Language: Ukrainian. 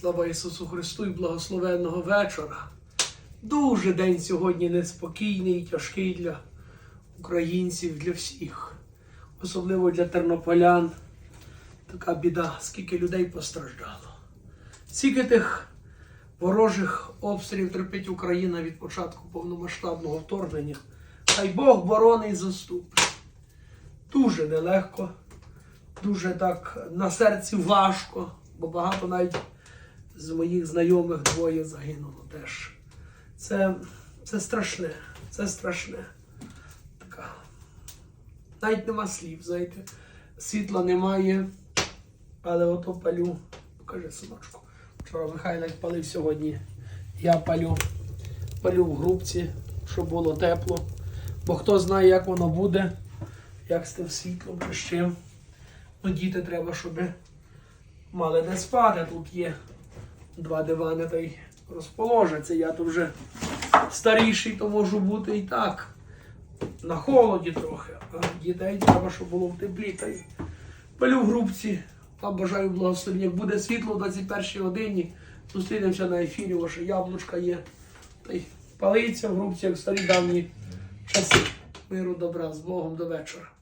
Слава Ісусу Христу і благословенного вечора. Дуже день сьогодні неспокійний і тяжкий для українців, для всіх, особливо для тернополян. Така біда, скільки людей постраждало. Скільки тих ворожих обстрілів терпить Україна від початку повномасштабного вторгнення. Хай Бог боронить заступить. Дуже нелегко, дуже так на серці важко, бо багато навіть з моїх знайомих двоє загинуло теж. Це, це страшне, це страшне. Така. Навіть нема слів, знаєте. Світла немає, але ото палю. Покажи, синочку. Вчора Михайлик палив сьогодні. Я палю. Палю в грубці, щоб було тепло. Бо хто знає, як воно буде, як з тим світлом з чим. Ну, діти треба, щоб мали де спати. Тут є два дивани та й розположаться. Я то вже старіший, то можу бути і так. На холоді трохи. А дітей треба, щоб було в теплі. Та й палю в грубці. Вам бажаю благословення. Як буде світло о 21 годині, зустрінемося на ефірі, ваше яблучка є. Та й палиться в грубці, як в старі давні часи. Миру добра з Богом до вечора.